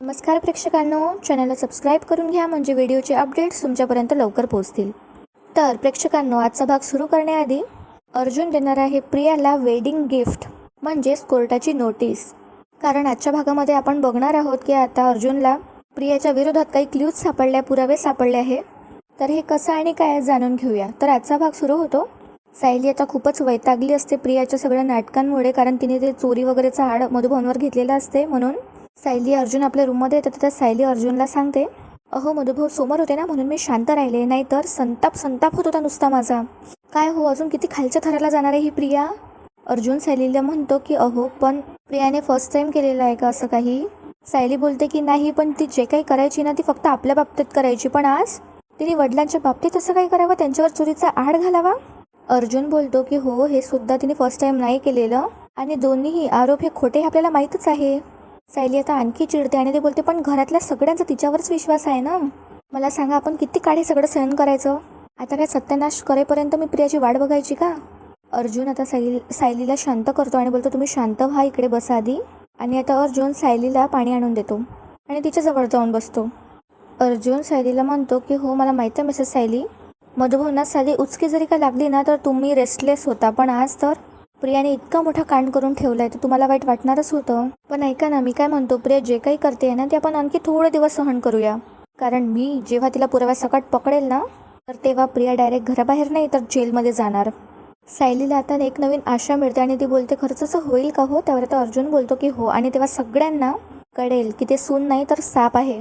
नमस्कार प्रेक्षकांनो. चॅनलला सबस्क्राईब करून घ्या म्हणजे व्हिडिओचे अपडेट्स तुमच्यापर्यंत लवकर पोहोचतील. तर प्रेक्षकांनो आजचा भाग सुरू करण्याआधी अर्जुन देणार आहे प्रियाला वेडिंग गिफ्ट म्हणजेच कोर्टाची नोटीस कारण आजच्या भागामध्ये आपण बघणार आहोत की आता अर्जुनला प्रियाच्या विरोधात काही क्ल्यूज सापडल्या पुरावे सापडले आहे. तर हे कसं आणि काय जाणून घेऊया. तर आजचा भाग सुरू होतो. सायली आता खूपच वैतागली असते प्रियाच्या सगळ्या नाटकांमुळे कारण तिने ते चोरी वगैरेचा आड मधुभवनवर घेतलेला असते म्हणून सायली अर्जुन आपल्या रूममध्ये येतात तर सायली अर्जुनला सांगते अहो मधुभाऊ समोर होते ना म्हणून मी शांत राहिले नाहीतर संताप संताप होत होता नुसता माझा. काय हो अजून किती खालच्या थराला जाणार आहे ही प्रिया? अर्जुन सायलीला म्हणतो की अहो पण प्रियाने फर्स्ट टाइम केलेलं आहे का असं काही? सायली बोलते की नाही पण ती जे काही करायची ना ती फक्त आपल्या बाबतीत करायची पण आज तिने वडिलांच्या बाबतीत असं काही करावं त्यांच्यावर चोरीचा आड घालावा? अर्जुन बोलतो की हो हे सुद्धा तिने फर्स्ट टाईम नाही केलेलं आणि दोन्हीही आरोप हे खोटे हे आपल्याला माहीतच आहे. सायली आता आणखी चिडते आणि ते बोलते पण घरातल्या सगळ्यांचा तिच्यावरच विश्वास आहे ना? मला सांगा आपण किती काळ हे सगळं सहन करायचं? आता काय सत्यानाश करेपर्यंत मी प्रियाची वाट बघायची का? अर्जुन आता सायली सायलीला शांत करतो आणि बोलतो तुम्ही शांत व्हा इकडे बसा आधी. आणि आता अर्जुन सायलीला पाणी आणून देतो आणि तिच्याजवळ जाऊन बसतो. अर्जुन सायलीला म्हणतो की हो मला माहीत आहे मिसेस सायली. मधुभवनात सायली उचकी जरी का लागली ना तर तुम्ही रेस्टलेस होता. पण आज तर प्रियाने इतका मोठा कांड करून ठेवलाय तर तुम्हाला वाईट वाटणारच होतं. पण ऐका ना मी काय म्हणतो प्रिया जे काही करते ना ते आपण आणखी थोडे दिवस सहन करूया. कारण मी जेव्हा तिला पुराव्यासकट पकडेल ना तर तेव्हा प्रिया डायरेक्ट घराबाहेर नाही तर जेलमध्ये जाणार. सायलीला आता एक नवीन आशा मिळते आणि ती बोलते खरंच असं होईल का हो? त्यावर आता अर्जुन बोलतो की हो. आणि तेव्हा सगळ्यांना कळेल की ते सून नाही तर साप आहे.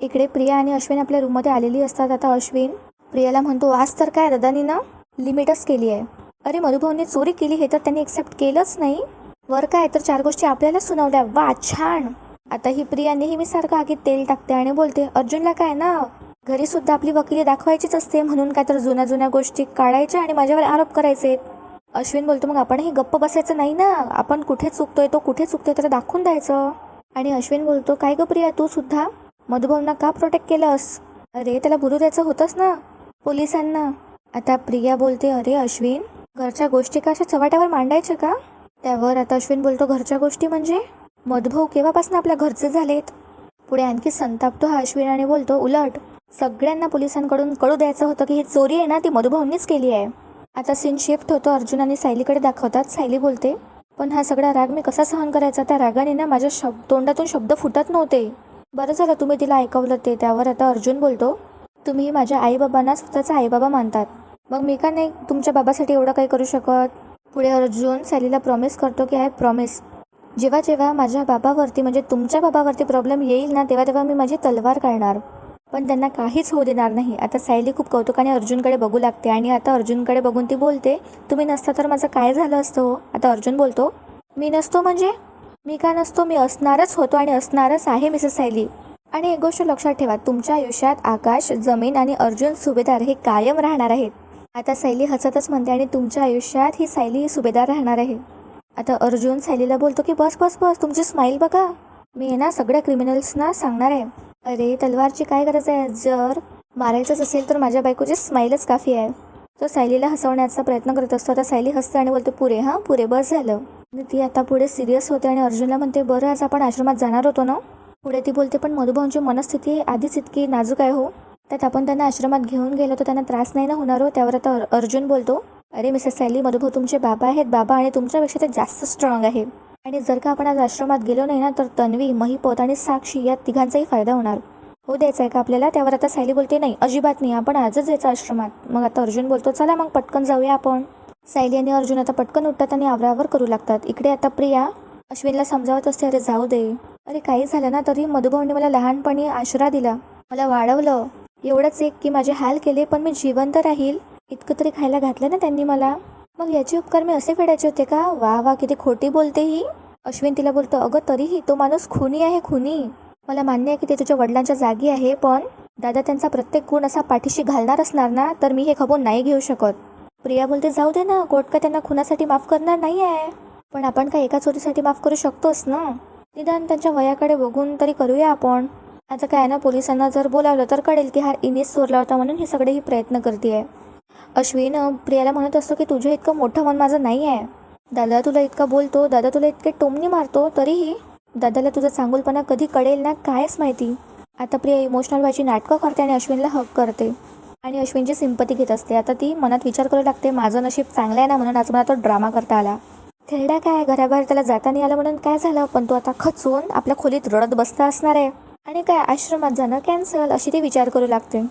इकडे प्रिया आणि अश्विन आपल्या रूममध्ये आलेली असतात. आता अश्विन प्रियाला म्हणतो आज तर काय दादानी ना लिमिटच केली आहे. अरे मधुभाऊने चोरी केली हे तर त्यांनी एक्सेप्ट केलंच नाही. वर काय तर चार गोष्टी आपल्याला सुनावल्या. वा छान. आता ही प्रिया नेहमीसारखं आगीत तेल टाकते आणि बोलते अर्जुनला काय ना? घरी सुद्धा आपली वकिली दाखवायचीच असते म्हणून काय तर जुन्या जुन्या गोष्टी काढायच्या आणि माझ्यावर आरोप करायचे अश्विन बोलतो मग आपणही गप्प बसायचं नाही ना? आपण कुठे चुकतोय तो कुठे चुकतोय तर दाखवून द्यायचं. आणि अश्विन बोलतो काय ग प्रिया तू सुद्धा? मधुभावना का प्रोटेक्ट केलंस? अरे त्याला बोलू द्यायचं होतंच ना पोलिसांना. आता प्रिया बोलते अरे अश्विन घरच्या गोष्टी का अशा चव्हाट्यावर मांडायच्या का? त्यावर आता अश्विन बोलतो घरच्या गोष्टी म्हणजे? मधभाऊ केव्हापासून आपल्या घरचे झालेत? पुढे आणखी संतापतो हा अश्विन आणि बोलतो उलट सगळ्यांना पोलिसांकडून कळू द्यायचं होतं की ही चोरी आहे ना ती मधुभाऊंनीच केली आहे. आता सीन शिफ्ट होतो अर्जुन आणि सायलीकडे दाखवतात सायली बोलते पण हा सगळा राग मी कसा सहन करायचा? त्या रागाने ना माझ्या शब्द तोंडातून शब्द फुटत नव्हते. बरं झालं तुम्ही तिला ऐकवलं ते त्यावर आता अर्जुन बोलतो तुम्ही माझ्या आईबाबांना स्वतःचा आईबाबा मानतात. मग मी का नाही तुमच्या बाबासाठी एवढं काही करू शकत? पुढे अर्जुन सायलीला प्रॉमिस करतो की आय प्रॉमिस जेव्हा जेव्हा माझ्या बाबावरती म्हणजे तुमच्या बाबावरती प्रॉब्लेम येईल ना तेव्हा तेव्हा मी माझी तलवार काढणार पण त्यांना काहीच होऊ देणार नाही. आता सायली खूप कौतुकाने अर्जुनकडे बघू लागते आणि आता अर्जुनकडे बघून ती बोलते तुम्ही नसता तर माझं काय झालं असतं? आता अर्जुन बोलतो मी नसतो म्हणजे? मी का नसतो? मी असणारच होतो आणि असणारच आहे मिसेस सायली आणि एक गोष्ट लक्षात ठेवा तुमच्या आयुष्यात आकाश जमीन आणि अर्जुन सुभेदार हे कायम राहणार आहेत. आता सायली हसतच म्हणते आणि तुमच्या आयुष्यात ही सायली सुभेदार राहणार आहे. आता अर्जुन सायलीला बोलतो की बस बस बस तुमची स्माईल बघा. मी आहे ना सगळ्या क्रिमिनल्सना सांगणार आहे. अरे तलवारची काय गरज आहे? जर मारायचंच असेल तर माझ्या बायकोची स्माईलच काफी आहे. तो सायलीला हसवण्याचा प्रयत्न करत असतो. आता सायली हसते आणि बोलते पुरे हां पुरे बस झालं. आणि ती आता पुढे सिरियस होते आणि अर्जुनला म्हणते बरं आज आपण आश्रमात जाणार होतो ना? पुढे ती बोलते पण मधुभाऊंची मनस्थिती आधीच इतकी नाजूक आहे हो. त्यात आपण त्यांना आश्रमात घेऊन गेलो तर त्यांना त्रास नाही ना होणार हो? त्यावर आता अर्जुन बोलतो अरे मिसेस सॅली मधुभाऊ तुमचे बाबा आहेत. बाबा आणि तुमच्यापेक्षा ते जास्त स्ट्रॉंग आहे. आणि जर का आपण आज आश्रमात गेलो नाही ना तर तन्वी महिपत आणि साक्षी या तिघांचाही फायदा होणार. हो द्यायचा आहे का आपल्याला? त्यावर आता सायली बोलते नाही अजिबात नाही. आपण आजच जायचं आश्रमात. मग आता अर्जुन बोलतो चला मग पटकन जाऊया आपण. सायली आणि अर्जुन आता पटकन उठतात आणि आवरावर करू लागतात. इकडे आता प्रिया अश्विनला समजावत असते अरे जाऊ दे. अरे काही झालं ना तरी? मधुभाऊंनी मला लहानपणी आश्रा दिला. मला वाढवलं. एवढंच एक की माझे हाल केले पण मी जिवंत राहील. इतकं तरी खायला घातलं ना त्यांनी मला. मग याचे उपकार मी असे फेडायचे होते का? वा वा किती खोटी बोलते ही. अश्विन तिला बोलतो अगं तरीही तो माणूस खुनी आहे खुनी. मला मान्य आहे की ते तुझ्या वडिलांच्या जागी आहे पण दादा त्यांचा प्रत्येक गुण असा पाठीशी घालणार असणार ना तर मी हे खबून नाही घेऊ शकत. प्रिया बोलते जाऊ दे ना कोर्ट का त्यांना खुनासाठी माफ करणार नाही आहे पण आपण काय एका चोरीसाठी माफ करू शकतोच ना? निदान त्यांच्या वयाकडे बघून तरी करूया आपण. आता काय ना पोलिसांना जर बोलावलं तर कळेल की हा इनेस चोरला होता म्हणून हे सगळे ही प्रयत्न करते अश्विन प्रियाला म्हणत असतो की तुझं इतकं मोठं मन माझं नाही आहे. दादा तुला इतका बोलतो? दादा तुला इतके टोमणी मारतो? तरीही दादाला तुझा चांगुलपणा कधी कळेल ना कायच माहिती. आता प्रिया इमोशनल व्हायची नाटकं करते आणि अश्विनला हक करते. आणि अश्विनची सिंपती घेत असते. आता ती मनात विचार करू लागते माझं नशीब चांगलं आहे ना? म्हणून आज मला तो ड्रामा करता आला. थेरडा काय? घराबाहेर त्याला जाता नाही आलं म्हणून काय झालं? पण तो आता खचून आपल्या खोलीत रडत बसता असणार आहे. आणि काय आश्रमात जाणं कॅन्सल अशी ती विचार करू लागते.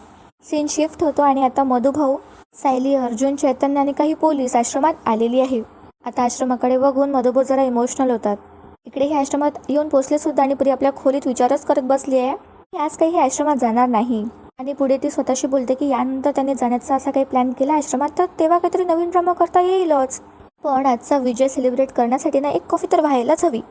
सीन शिफ्ट होतो आणि आता मधुभाऊ सायली अर्जुन चैतन्य आणि काही पोलीस आश्रमात आलेली आहे. आता आश्रमाकडे बघून मधुभाऊ जरा इमोशनल होतात. इकडे हे आश्रमात येऊन पोचले सुद्धा आणि पुरी आपल्या खोलीत विचारच करत बसली आहे. आज काही हे आश्रमात जाणार नाही. आणि पुढे ती स्वतःशी बोलते की यानंतर त्याने जाण्याचा असा काही प्लॅन केला आश्रमात तर तेव्हा काहीतरी नवीन ड्रामा करता येईलच. पण आजचा विजय सेलिब्रेट करण्यासाठी ना एक कॉफी तर व्हायलाच हवी.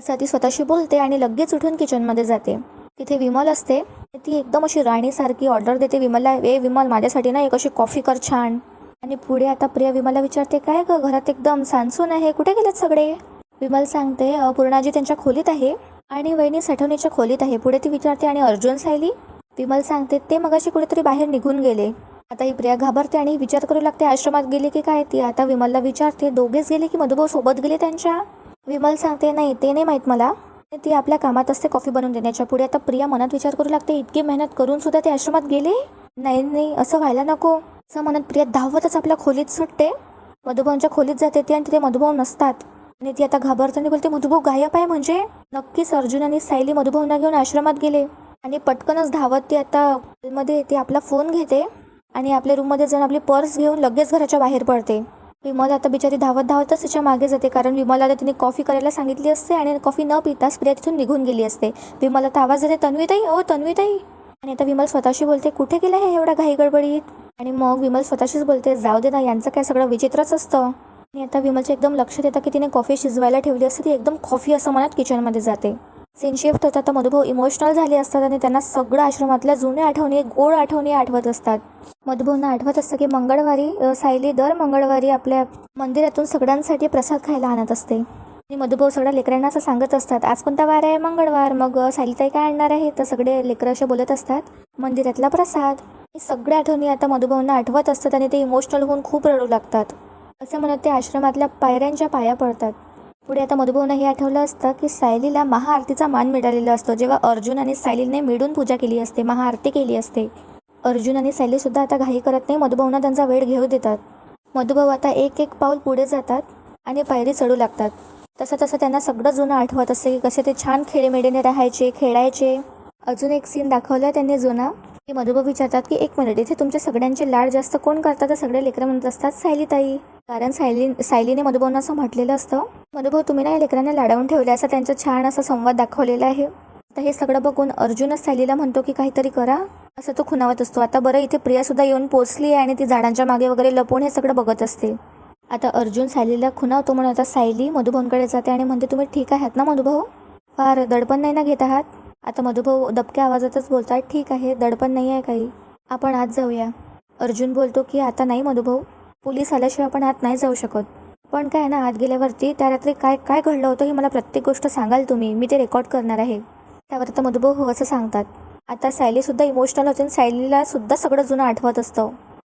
असं ती स्वतःशी बोलते आणि लगेच उठून किचनमध्ये जाते. तिथे विमल असते. ती एकदम अशी राणीसारखी ऑर्डर देते विमलला ए विमल माझ्यासाठी ना एक अशी कॉफी कर छान. आणि पुढे आता प्रिया विमलला विचारते काय ग घरात एकदम सानसून आहे कुठे गेलेत सगळे? विमल सांगते पूर्णाजी त्यांच्या खोलीत आहे आणि वहिनी साठवणीच्या खोलीत आहे. पुढे ती विचारते आणि अर्जुन सायली? विमल सांगते ते मगाशी कुठेतरी बाहेर निघून गेले. आता ही प्रिया घाबरते आणि विचार करू लागते आश्रमात गेली की काय ती? आता विमलला विचारते दोघेच गेले की मधुभाऊ सोबत गेले त्यांच्या? विमल सांगते नाही ते नाही माहीत मला. ती आपल्या कामात असते कॉफी बनवून देण्याच्या पुढे आता प्रिया मनात विचार करू लागते इतकी मेहनत करून सुद्धा ते आश्रमात गेले? नाही नाही असं व्हायला नको. असं म्हणत प्रिया धावतच आपल्या खोलीत सुटते. मधुभाऊंच्या खोलीत जाते ती आणि तिथे मधुभाऊ नसतात. आणि ती आता घाबरताना बोलते मधुभाऊ गायब आहे म्हणजे? नक्कीच अर्जुन आणि सायली मधुभाऊंना घेऊन आश्रमात गेले. आणि पटकनच धावत ती आता मध्ये ती आपला फोन घेते आणि आपल्या रूममध्ये जाऊन आपली पर्स घेऊन लगेच घराच्या बाहेर पडते. विमल आता बिचारी धावत धावतच तिच्यामागे जाते. कारण विमल आता तिने कॉफी करायला सांगितली असते आणि कॉफी न पिताच प्रिया तिथून निघून गेली असते. विमल आता आवाज येते तन्वीताई ओ तन्वीताई. आणि आता विमल स्वतःशी बोलते कुठे गेलं हे एवढा घाई गडबडीत? आणि मग विमल स्वतःशीच बोलते जाऊ दे ना यांचं काय सगळं विचित्रच असतं. आणि आता विमलच्या एकदम लक्षात येतं की तिने कॉफी शिजवायला ठेवली असते ती एकदम कॉफी असं मनात किचनमध्ये जाते. सीन होतात तर मधुभाऊ इमोशनल झाले असतात आणि त्यांना सगळं आश्रमातल्या जुन्या आठवणी गोड आठवणी आठवत असतात. मधुभाऊंना आठवत असतं की मंगळवारी सायली दर मंगळवारी आपल्या मंदिरातून सगळ्यांसाठी प्रसाद खायला आणत असते. आणि मधुभाऊ सगळ्या लेकरांना असं सांगत असतात आज कोणता वार आहे मंगळवार? मग सायलीताई काय आणणार आहे तर सगळे लेकरं असे बोलत असतात मंदिरातला प्रसाद. हे सगळ्या आठवणी आता मधुभाऊंना आठवत असतात आणि ते इमोशनल होऊन खूप रडू लागतात. असं म्हणत ते आश्रमातल्या पायऱ्यांच्या पाया पडतात. पुढे आता मधुभाऊंना हे आठवलं असतं की सायलीला महाआरतीचा मान मिळालेला असतो. जेव्हा अर्जुन आणि सायलीने मिळून पूजा केली असते महाआरती केली असते. अर्जुन आणि सायलीसुद्धा आता घाई करत नाही मधुभाऊना त्यांचा वेळ घेऊ देतात. मधुभाऊ आता एक एक पाऊल पुढे जातात आणि पायरी चढू लागतात. तसं तसं त्यांना सगळं जुनं आठवत असते की कसे ते छान खेळीमेडीने राहायचे खेळायचे. अजून एक सीन दाखवला त्यांनी जुना. ते मधुबा विचारतात की एक मिनिट इथे तुमच्या सगळ्यांचे लाड जास्त कोण करतात? तर सगळे लेकरं म्हणत असतात सायलीताई. कारण सायली सायलीने मधुभाऊंना असं म्हटलेलं असतं मधुभाऊ तुम्ही ना या लेकरांना लाडावून ठेवले असं त्यांचा छान असा संवाद दाखवलेला आहे. तर हे सगळं बघून अर्जुनच सायलीला म्हणतो की काहीतरी करा. असं तो खुणावत असतो. आता बरं इथे प्रिया सुद्धा येऊन पोचली आहे आणि ती झाडांच्या मागे वगैरे लपून हे सगळं बघत असते. आता अर्जुन सायलीला खुणावतो म्हणून आता सायली मधुभाऊंकडे जाते आणि म्हणते तुम्ही ठीक आहात ना मधुभाऊ फार दडपण नाही ना घेत आहात? आता मधुभाऊ दबक्या आवाजातच बोलतात ठीक आहे दडपण नाही आहे काही. आपण आत जाऊया. अर्जुन बोलतो की आता नाही मधुभाऊ. पोलीस आल्याशिवाय आपण आत नाही जाऊ शकत. पण काय ना आत गेल्यावरती त्या रात्री काय काय घडलं होतं हे मला प्रत्येक गोष्ट सांगाल तुम्ही. मी ते रेकॉर्ड करणार आहे. त्यावर आता मधुभाऊ हो असं सांगतात. आता सायलीसुद्धा इमोशनल होते आणि सायलीला सुद्धा सगळं जुनं आठवत असतं.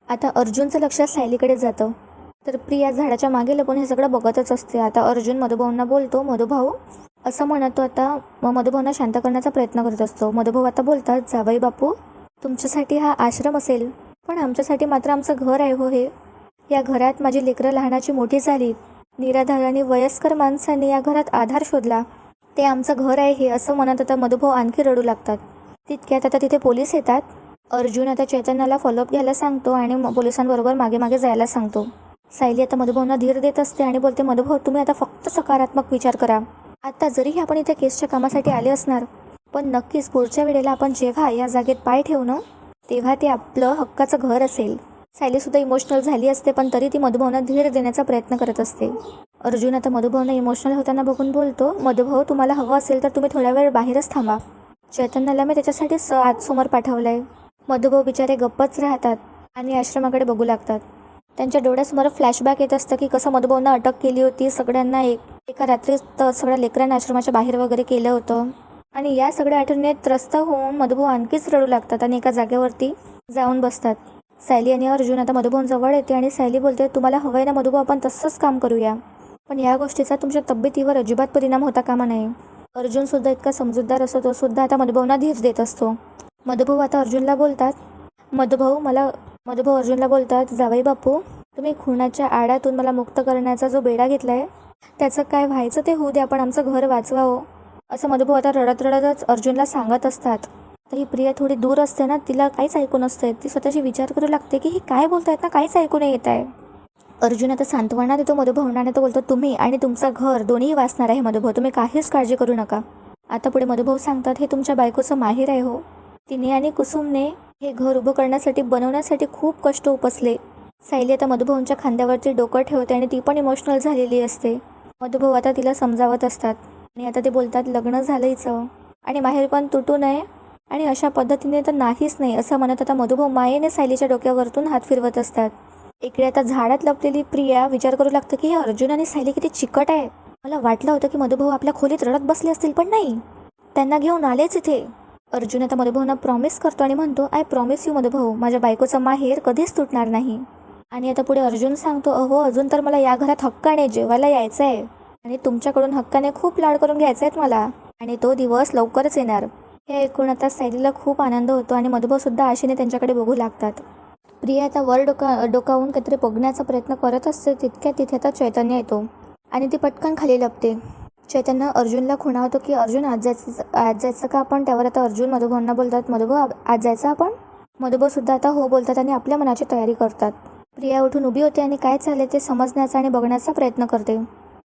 आता अर्जुनचं लक्ष सायलीकडे जातं. तर प्रिया झाडाच्या मागे लपून हे सगळं बघतच असते. आता अर्जुन मधुभाऊंना बोलतो मधुभाऊ असं म्हणतो आता मग मधुभाऊंना शांत करण्याचा प्रयत्न करत असतो. मधुभाऊ आता बोलतात जावई बापू तुमच्यासाठी हा आश्रम असेल पण आमच्यासाठी मात्र आमचं घर आहे हो हे. या घरात माझी लेकरं लहानाची मोठी झाली. निराधार आणि वयस्कर माणसांनी या घरात आधार शोधला. ते आमचं घर आहे हे असं म्हणत आता मधुभाऊ आणखी रडू लागतात. तितक्यात आता तिथे पोलीस येतात. अर्जुन आता चैतन्याला फॉलोअप घ्यायला सांगतो आणि म- पोलिसांबरोबर मागे मागे जायला सांगतो. सायली आता मधुभावना धीर देत असते आणि बोलते मधुभाऊ तुम्ही आता फक्त सकारात्मक विचार करा. आता जरीही आपण इथे केसच्या कामासाठी आले असणार पण नक्कीच पुढच्या वेळेला आपण जेव्हा या जागेत पाय ठेवणं तेव्हा ते आपलं हक्काचं घर असेल. सायलीसुद्धा इमोशनल झाली असते पण तरी ती मधुभावना धीर देण्याचा प्रयत्न करत असते. अर्जुन आता मधुभावना इमोशनल होताना बघून बोलतो मधुभाऊ तुम्हाला हवं असेल तर तुम्ही थोड्या वेळ बाहेरच थांबा. चैतन्याला मी त्याच्यासाठी स आज समोर पाठवलंय. मधुभाऊ बिचारे गप्पच राहतात आणि आश्रमाकडे बघू लागतात. त्यांच्या डोळ्यासमोर फ्लॅशबॅक येत असतं की कसं मधुभाऊंना अटक केली होती. सगळ्यांना एक एका रात्रीत सगळ्या लेकरांना आश्रमाच्या बाहेर वगैरे केलं होतं. आणि या सगळ्या आठवणीत त्रस्त होऊन मधुभाऊ आणखीच रडू लागतात आणि एका जागेवरती जाऊन बसतात. सायली आणि अर्जुन आता मधुभाऊन जवळ येते आणि सायली बोलते तुम्हाला हवंय ना मधुभाऊ आपण तसंच काम करूया. पण या गोष्टीचा तुमच्या तब्येतीवर अजिबात परिणाम होता कामा नये. अर्जुन सुद्धा इतका समजूतदार असतो तो सुद्धा आता मधुभाऊना धीर देत असतो. मधुभाऊ आता अर्जुनला बोलतात मधुभाऊ मला मधुभाऊ अर्जुनला बोलतात जावई बापू तुम्ही खुणाच्या आडातून मला मुक्त करण्याचा जो बेडा घेतला आहे त्याचं काय व्हायचं ते होऊ दे आपण आमचं घर वाचवा हो. असं मधुभाऊ आता रडत रडतच अर्जुनला सांगत असतात. तर ही प्रिया थोडी दूर असते ना तिला काहीच ऐकू नसते ती स्वतःशी विचार करू लागते की हे काय बोलतायत ना काहीच ऐकू नाही येत आहे. अर्जुन आता सांत्वना देतो मधुभवनाने तो बोलतो तुम्ही आणि तुमचं घर दोन्ही वाचणार आहे मधुभाऊ तुम्ही काहीच काळजी करू नका. आता पुढे मधुभाऊ सांगतात हे तुमच्या बायकोचं माहेर आहे हो. तिने आणि कुसुमने हे घर उभं करण्यासाठी बनवण्यासाठी खूप कष्ट उपसले. सायली आता मधुभाऊंच्या खांद्यावरती डोकं ठेवते आणि ती पण इमोशनल झालेली असते. मधुभाऊ आता तिला समजावत असतात आणि आता ते बोलतात लग्न झालंयचं आणि माहेर पण तुटू नये आणि अशा पद्धतीने तर नाहीच नाही असं म्हणत आता मधुभाऊ मायेने सायलीच्या डोक्यावरतून हात फिरवत असतात. इकडे आता झाडात लपलेली प्रिया विचार करू लागतं की हे अर्जुन आणि सायली किती चिकट आहे. मला वाटलं होतं की मधुभाऊ आपल्या खोलीत रडत बसले असतील पण नाही. त्यांना घेऊन आलेच इथे. अर्जुन आता मधुभाऊंना प्रॉमिस करतो आणि म्हणतो आय प्रॉमिस यू मधुभाऊ माझ्या बायकोचं माहेर कधीच तुटणार नाही. आणि आता पुढे अर्जुन सांगतो अहो अजून तर मला या घरात हक्काने जेवायला यायचं आहे आणि तुमच्याकडून हक्काने खूप लाड करून घ्यायचा आहेत मला. आणि तो दिवस लवकरच येणार. हे ऐकून आता सायलीला खूप आनंद होतो आणि मधुभाऊ सुद्धा आशेने त्यांच्याकडे बघू लागतात. प्रिया आता वर डोका डोकावून काहीतरी बघण्याचा प्रयत्न करत असते तितक्या तिथे आता चैतन्य येतो. आणि ती पटकन खाली लपते. चैतन्य अर्जुनला खुणावतो की अर्जुन आज जायचं आज जायचं का आपण? त्यावर आता अर्जुन मधुभाऊंना बोलतात मधुभाऊ आज जायचं आपण? मधुभाऊसुद्धा आता हो बोलतात आणि आपल्या मनाची तयारी करतात. प्रिया उठून उभी होते आणि काय चालले ते समजण्याचा आणि बघण्याचा प्रयत्न करते.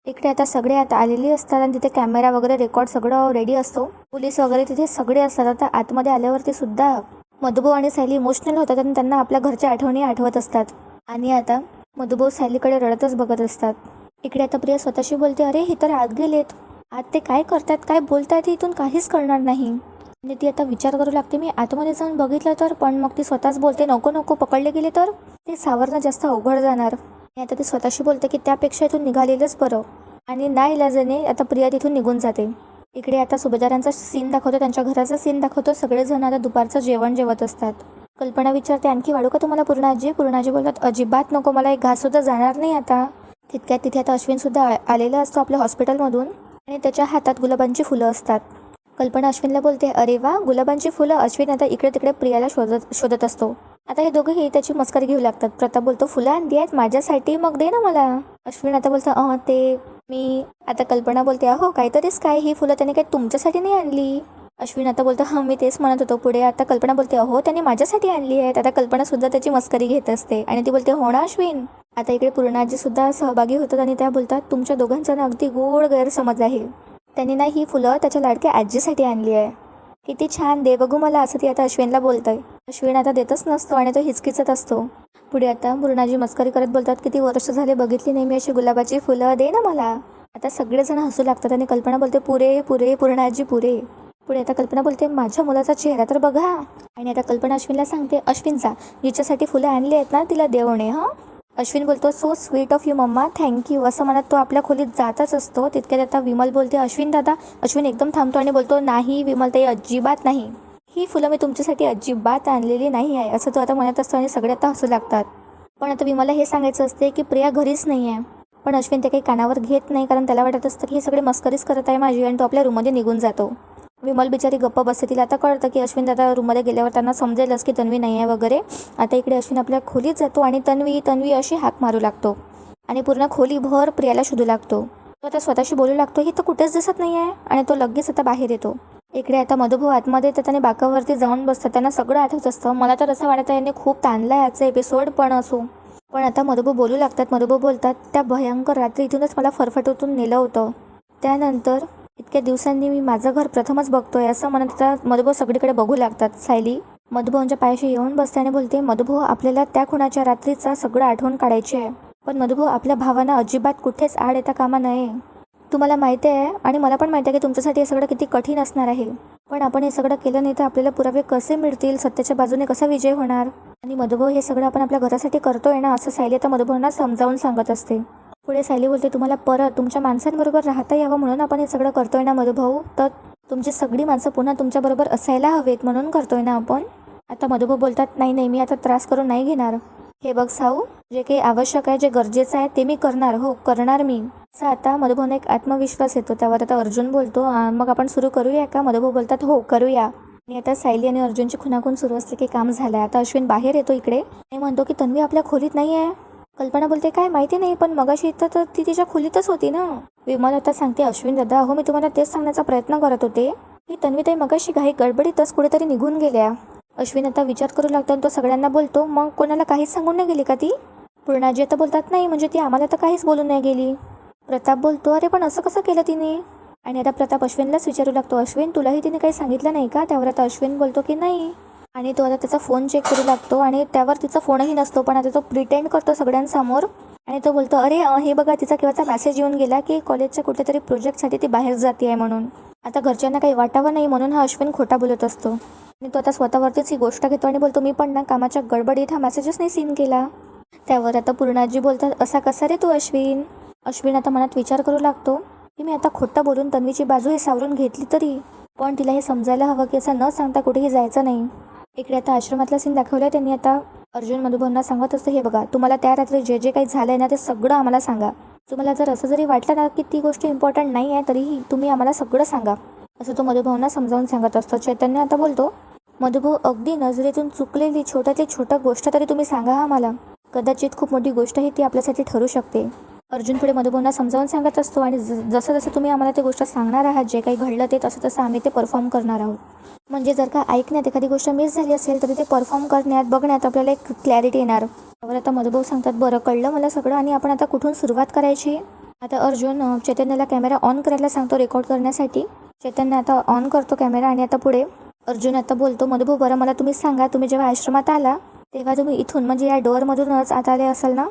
इकडे आता सगळे आता आलेली असतात आणि तिथे कॅमेरा वगैरे रेकॉर्ड सगळं रेडी असतो. पोलीस वगैरे तिथे सगळे असतात. आता आतमध्ये आल्यावरती सुद्धा मधुभाऊ आणि सायली इमोशनल होतात आणि त्यांना आपल्या घरच्या आठवणी आठवत असतात. आणि आता मधुभाऊ सायलीकडे रडतच बघत असतात. इकडे आता प्रिया स्वतःशी बोलते अरे हे तर आत गेलेत. आत ते काय करतात? काय बोलतायत हे इथून? काहीच करणार नाही. आणि ती आता विचार करू लागते. मी आतमध्ये जाऊन बघितलं तर पण मग ती स्वतःच बोलते नको नको पकडले गेले तर? ते सावरणं जास्त अवघड जाणार. आणि आता ती स्वतःशी बोलते की त्यापेक्षा इथून निघालेलंच बरं. आणि नाही इलाजाने आता प्रिया तिथून निघून जाते. इकडे आता सुभेदारांचा सीन दाखवतो त्यांच्या घराचा सीन दाखवतो सगळेजण आता दुपारचं जेवण जेवत असतात. कल्पना विचारते आणखी वाढू का तुम्हाला पूर्णाजी? पूर्णाजी बोलतात अजिबात नको मला एक घास सुद्धा जाणार नाही आता. तितक्यात तिथे आता अश्विन सुद्धा आलेला असतो आपल्या हॉस्पिटलमधून. आणि त्याच्या हातात गुलाबांची फुलं असतात. कल्पना अश्विनला बोलते अरे वा गुलाबांची फुलं. अश्विन आता इकडे तिकडे प्रियाला शोधत शोधत असतो. आता हे दोघेही त्याची मस्करी घेऊ लागतात. प्रताप बोलतो फुलं आणली आहेत माझ्यासाठी मग दे ना मला. अश्विन आता बोलतो अ ते मी आता कल्पना बोलते अहो काहीतरीच काय ही फुलं त्याने काही तुमच्यासाठी नाही आणली. अश्विन आता बोलतो हां मी तेच म्हणत होतो पुढे आता कल्पना बोलते अहो त्याने माझ्यासाठी आणली आहेत. आता कल्पना सुद्धा त्याची मस्करी घेत असते. आणि ती बोलते हो ना अश्विन? आता इकडे पूर्णाजी सुद्धा सहभागी होतात आणि त्या बोलतात तुमच्या दोघांचा ना अगदी गोड गैरसमज आहे. त्यांनी ना ही फुलं त्याच्या लाडक्या आजीसाठी आणली आहे. किती छान दे बघू मला असं ती आता अश्विनला बोलतंय. अश्विन आता देतच नसतो आणि तो हिचकिचत असतो. पुढे आता पूर्णाजी मस्करी करत बोलतात किती वर्ष झाले बघितली नाही मी अशी गुलाबाची फुलं दे ना मला. आता सगळेजण हसू लागतात आणि कल्पना बोलते पुरे पुरे पूर्णाजी पुरे. पुढे आता कल्पना बोलते माझ्या मुलाचा चेहरा तर बघा. आणि आता कल्पना अश्विनला सांगते अश्विनचा जिच्यासाठी फुलं आणली आहेत ना तिला देवणे हां? अश्विन बोलतो so sweet of you mamma. Thank you असं म्हणत तो आपल्या खोलीत जातच असतो. तितक्यात आता विमल बोलते अश्विन दादा. अश्विन एकदम थांबतो आणि बोलतो नाही विमल ताई अजिबात नाही. ही फुलं मी तुमच्यासाठी अजिबात आणलेली नाही आहे. असं तो आता म्हणत असतो आणि सगळे आता हसू लागतात. पण आता विमलला हे सांगायचं असते की प्रिया घरीच नाही आहे पण अश्विन ते काही कानावर घेत नाही कारण त्याला वाटत असतं की हे सगळे मस्करीच करत आहे माझी आणि तो आपल्या रूममध्ये निघून जातो. विमल बिचारी गप्प बसते. तिला आता कळतं की अश्विन दादा रूममध्ये गेल्यावर त्यांना समजेलच की तन्वी नाही आहे वगैरे. आता इकडे अश्विन आपल्या खोलीत जातो आणि तन्वी तन्वी अशी हाक मारू लागतो. आणि पूर्ण खोलीभर प्रियाला शोधू लागतो. तो आता स्वतःशी बोलू लागतो ही तर कुठेच दिसत नाही आहे आणि तो लगेच आता बाहेर येतो. इकडे आता मधुभाऊ आतमध्ये येतात त्याने बाकावरती जाऊन बसतात. त्यांना सगळं आठवत असतं. मला तर असं वाटत आहे यांनी खूप ताणला याचा एपिसोड पण असो. पण आता मधुभाऊ बोलू लागतात. मधुभाऊ बोलतात त्या भयंकर रात्री इथूनच मला फरफटून नेलं होतं. त्यानंतर इतक्या दिवसांनी मी माझं घर प्रथमच बघतोय असं म्हणत आता मधुभाऊ सगळीकडे बघू लागतात सायली. मधुभाऊंच्या पायाशी येऊन बसते आणि बोलते मधुभाऊ आपल्याला त्या खुणाच्या रात्रीचा सगळं आठवण काढायची आहे. पण मधुभाऊ आपल्या भावांना अजिबात कुठेच आड येता कामा नये. तुम्हाला माहिती आहे आणि मला पण माहिती आहे की तुमच्यासाठी हे सगळं किती कठीण असणार आहे. पण आपण हे सगळं केलं नाही तर आपल्याला पुरावे कसे मिळतील? सत्याच्या बाजूने कसा विजय होणार? आणि मधुभाऊ हे सगळं आपण आपल्या घरासाठी करतोय ना? असं सायली आता मधुभाऊंना समजावून सांगत असते. पुढे सायली बोलते तुम्हाला परत तुमच्या माणसांबरोबर राहता यावं म्हणून आपण हे सगळं करतोय ना मधुभाऊ? तर तुमची सगळी माणसं पुन्हा तुमच्याबरोबर असायला हवेत म्हणून करतोय ना आपण? आता मधुभाऊ बोलतात नाही नाही मी आता त्रास करून नाही घेणार. हे बघ साऊ जे काही आवश्यक आहे जे गरजेचं आहे ते मी करणार हो करणार मी. असं आता मधुभाऊने एक आत्मविश्वास येतो. त्यावर आता अर्जुन बोलतो मग आपण सुरू करूया का? मधुभाऊ बोलतात हो करूया. आणि आता सायली आणि अर्जुनची खुनाखून सुरू असते की काम झालंय. आता अश्विन बाहेर येतो इकडे. आणि म्हणतो की तन्वी आपल्या खोलीत नाही आहे कल्पना बोलते काय माहिती नाही पण मगाशी इथं तर ती तिच्या खोलीतच होती ना. विमल आता सांगते अश्विन दादा अहो मी तुम्हाला तेच सांगण्याचा प्रयत्न करत होते. की तन्वीताई मगाशी घाई गडबडीतच कुठेतरी निघून गेल्या. अश्विन आता विचार करू लागतो आणि तो सगळ्यांना बोलतो मग कोणाला काहीच सांगून नाही गेली का ती? पूर्णाजी आता बोलतात नाही म्हणजे ती आम्हाला तर काहीच बोलून नाही गेली. प्रताप बोलतो अरे पण असं कसं केलं तिने? आणि आता प्रताप अश्विनलाच विचारू लागतो अश्विन तुलाही तिने काही सांगितलं नाही का? त्यावर आता अश्विन बोलतो की नाही. आणि तो आता त्याचा फोन चेक करू लागतो आणि त्यावर तिचा फोनही नसतो पण आता तो प्रिटेंड करतो सगळ्यांसमोर. आणि तो बोलतो अरे हे बघा तिचा केव्हाचा मेसेज येऊन गेला की कॉलेजच्या कुठेतरी प्रोजेक्टसाठी ती बाहेर जाते आहे म्हणून. आता घरच्यांना काही वाटावं नाही म्हणून हा अश्विन खोटा बोलत असतो. आणि तो आता स्वतःवरतीच ही गोष्ट घेतो आणि बोलतो मी पण ना कामाच्या गडबडीत हा मेसेजच नाही सीन केला. त्यावर आता पूर्णाजी बोलतात असा कसा रे तू अश्विन? अश्विन आता मनात विचार करू लागतो की मी आता खोटं बोलून तन्वीची बाजू हे सावरून घेतली तरी? पण तिला हे समजायला हवं की असं न सांगता कुठेही जायचं नाही. इकडे आता आश्रमातला सीन दाखवला त्यांनी आता अर्जुन मधुभावना सांगत असतं हे बघा तुम्हाला त्या रात्री जे जे काही झालंय ना ते सगळं आम्हाला सांगा. तुम्हाला जर असं जरी वाटलं ना की ती गोष्ट इम्पॉर्टंट नाही आहे तरीही तुम्ही आम्हाला सगळं सांगा. असं तो मधुभावना समजावून सांगत असतो. चैतन्य आता बोलतो मधुभाऊ अगदी नजरेतून चुकलेली छोट्यातली छोटं गोष्ट तरी तुम्ही सांगा हा मला. कदाचित खूप मोठी गोष्ट ही ती आपल्यासाठी ठरू शकते. अर्जुन पुढे मधुबोंना समजावून सांगत असतो आणि ज- जसं जसं तुम्ही आम्हाला ते गोष्ट सांगणार आहात जे काही घडलं ते तसं तसं आम्ही ते परफॉर्म करणार आहोत. म्हणजे जर का ऐकण्यात एखादी गोष्ट मिस झाली असेल तरी ते परफॉर्म करण्यात बघण्यात आपल्याला एक क्लॅरिटी येणार. त्यावर आता मधुभाऊ सांगतात बरं कळलं मला सगळं आणि आपण आता कुठून सुरुवात करायची? आता अर्जुन चैतन्याला कॅमेरा ऑन करायला सांगतो रेकॉर्ड करण्यासाठी. चैतन्य आता ऑन करतो कॅमेरा आणि आता पुढे अर्जुन आता बोलतो मधुभाऊ बरं मला तुम्ही सांगा तुम्ही जेव्हा आश्रमात आला तेव्हा तुम्ही इथून म्हणजे या डोअरमधूनच आत आले असाल ना?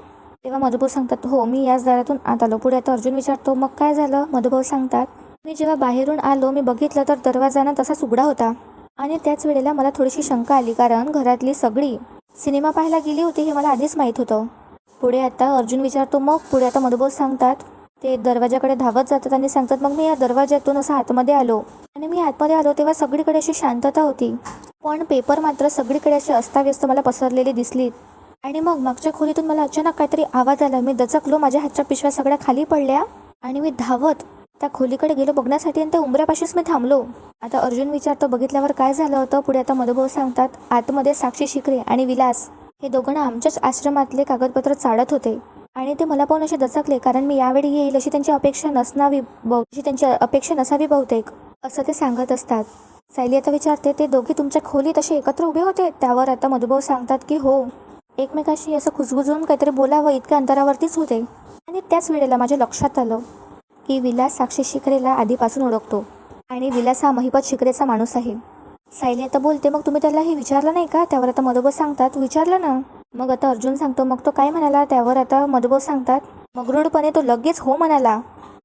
तेव्हा मधुभाऊ सांगतात हो मी याच दारातून आत आलो. पुढे आता अर्जुन विचारतो मग काय झालं? मधुभाऊ सांगतात मी जेव्हा बाहेरून आलो मी बघितलं तर दरवाजानं तसा तसाच उघडा होता. आणि त्याच वेळेला मला थोडीशी शंका आली कारण घरातली सगळी सिनेमा पाहायला गेली होती हे मला आधीच माहीत होतं. पुढे आता अर्जुन विचारतो मग? पुढे आता मधुभाऊ सांगतात ते दरवाजाकडे धावत जातात आणि सांगतात मग मी या दरवाज्यातून असं आतमध्ये आलो. आणि मी आतमध्ये आलो तेव्हा सगळीकडे अशी शांतता होती. पण पेपर मात्र सगळीकडे असे अस्ताव्यस्त मला पसरलेले दिसली आणि मग मागच्या खोलीतून मला अचानक काहीतरी आवाज आला. मी दचकलो माझ्या हातच्या पिशव्या सगळ्या खाली पडल्या आणि मी धावत त्या खोलीकडे गेलो बघण्यासाठी आणि त्या उंबऱ्यापाशीच मी थांबलो. आता अर्जुन विचारतो बघितल्यावर काय झालं होतं? पुढे आता मधुभाऊ सांगतात आतमध्ये साक्षी शिकरे आणि विलास हे दोघं आमच्याच आश्रमातले कागदपत्र चाळत होते आणि ते मला पाहून असे दचकले कारण मी यावेळी येईल अशी त्यांची अपेक्षा नसणावी बहु अशी त्यांची अपेक्षा नसावी बहुतेक असं ते सांगत असतात. सायली आता विचारते ते दोघे तुमच्या खोलीत असे एकत्र उभे होते? त्यावर आता मधुभाऊ सांगतात की हो एकमेकाशी असं खुसबुजून काहीतरी बोलावं इतक्या अंतरावरतीच होते. आणि त्याच वेळेला माझ्या लक्षात आलं की विलास साक्षी शिखरेला आधीपासून ओळखतो. आणि विलास हा महिपत शिखरेचा माणूस आहे. सायली आता बोलते मग तुम्ही त्याला हे विचारलं नाही का? त्यावर आता मधुभाऊ सांगतात. विचारलं ना. मग आता अर्जुन सांगतो मग तो काय म्हणाला? त्यावर आता मधुभाव सांगतात. मग रूढपणे तो लगेच हो म्हणाला.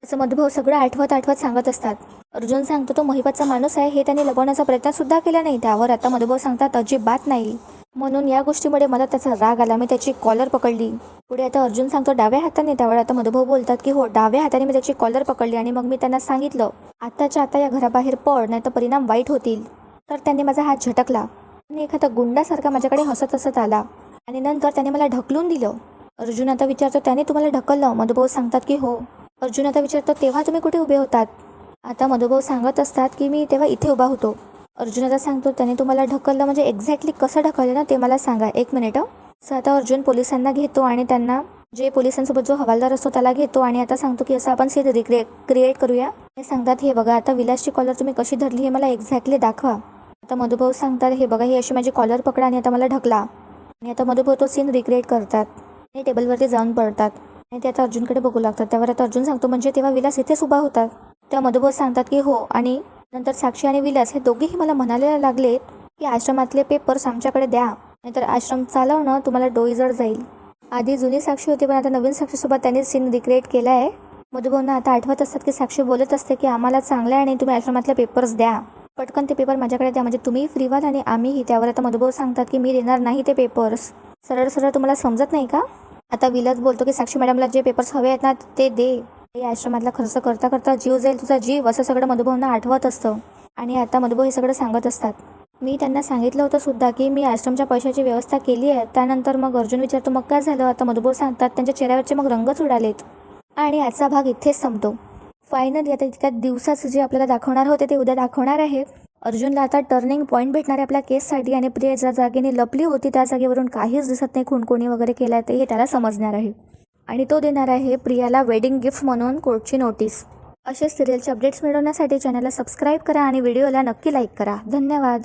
असं मधुभाव सगळं आठवत आठवत सांगत असतात. अर्जुन सांगतो तो महिपतचा माणूस आहे हे त्याने लपवण्याचा प्रयत्न सुद्धा केला नाही. त्यावर आता मधुभाव सांगतात अजिबात नाही. म्हणून या गोष्टीमुळे मला त्याचा राग आला. मी त्याची कॉलर पकडली. पुढे आता अर्जुन सांगतो डाव्या हाताने त्यावर आता मधुभाऊ बोलतात की हो डाव्या हाताने मी त्याची कॉलर पकडली आणि मग मी त्यांना सांगितलं आताच्या आता या घराबाहेर पड नाही तर परिणाम वाईट होतील. तर त्यांनी माझा हात झटकला. आणि एखादा गुंडासारखा माझ्याकडे हसत हसत आला. आणि नंतर त्याने मला ढकलून दिलं. अर्जुन आता विचारतो त्याने तुम्हाला ढकललं? मधुभाऊ सांगतात की हो. अर्जुन आता विचारतो तेव्हा तुम्ही कुठे उभे होतात? आता मधुभाऊ सांगत असतात की मी तेव्हा इथे उभा होतो. अर्जुन आता सांगतो त्याने तुम्हाला ढकललं म्हणजे एक्झॅक्टली कसं ढकललं ना ते मला सांगा. एक मिनिट सो आता अर्जुन पोलिसांना घेतो आणि त्यांना जे पोलिसांसोबत जो हवालदार असतो त्याला घेतो आणि आता सांगतो की असं आपण सीन रिक्रिए क्रिएट करूया. हे सांगतात हे बघा आता विलासची कॉलर तुम्ही कशी धरली हे मला एक्झॅक्टली दाखवा. आता मधुभाऊ सांगतात हे बघा ही अशी माझी कॉलर पकडा आणि आता मला ढकला. आणि आता मधुभाऊ तो सीन रिक्रिएट करतात. आणि टेबलवरती जाऊन पडतात. आणि ते आता अर्जुनकडे बघू लागतात. त्यावर आता अर्जुन सांगतो म्हणजे तेव्हा विलास इथेच उभा होतात तेव्हा मधुभाऊ सांगतात की हो. आणि नंतर साक्षी आणि विलास हे दोघेही मला म्हणायला लागले की आश्रमातले पेपर्स आमच्याकडे द्या नाहीतर आश्रम चालवणं तुम्हाला डोईजड जाईल. आधी जुनी साक्षी होती पण आता नवीन साक्षीसोबत त्यांनी सीन रिक्रिएट केला आहे. मधुभाऊंना आता आठवत असतात की साक्षी बोलत असते की आम्हाला चांगलं आहे आणि तुम्ही आश्रमातले पेपर्स द्या. पटकन ते पेपर माझ्याकडे द्या म्हणजे तुम्ही फ्री व्हाल आणि आम्हीही त्यावर. आता मधुभाऊ सांगतात की मी देणार नाही ते पेपर्स सरळ सरळ तुम्हाला समजत नाही का? आता विलास बोलतो की साक्षी मॅडमला जे पेपर्स हवे आहेत ना ते दे. या आश्रमातला खर्च करता करता जीव जाईल तुझा जीव असं सगळं मधुभावना आठवत असतं. आणि आता मधुभाऊ हे सगळं सांगत असतात. मी त्यांना सांगितलं होतं सुद्धा की मी आश्रमच्या पैशाची व्यवस्था केली आहे. त्यानंतर मग अर्जुन विचारतो मग काय झालं? आता मधुभाऊ सांगतात त्यांच्या चेहऱ्यावरचे मग रंगच उडालेत. आणि आजचा भाग इथेच संपतो. फायनली आता इतक्या दिवसाचं जे आपल्याला दाखवणार होते ते उद्या दाखवणार आहे. अर्जुनला आता टर्निंग पॉईंट भेटणार आहे आपल्या केससाठी आणि प्रिया ज्या जागेने लपली होती. त्या जागेवरून काहीच दिसत नाही खून कोणी वगैरे केलं आहे ते हे त्याला समजणार आहे. आणि तो देणार आहे प्रियाला वेडिंग गिफ्ट म्हणून कोर्टची नोटीस असे सिरियलचे अपडेट्स मिळवण्यासाठी चॅनलला सबस्क्राईब करा आणि व्हिडिओला नक्की लाईक करा. धन्यवाद.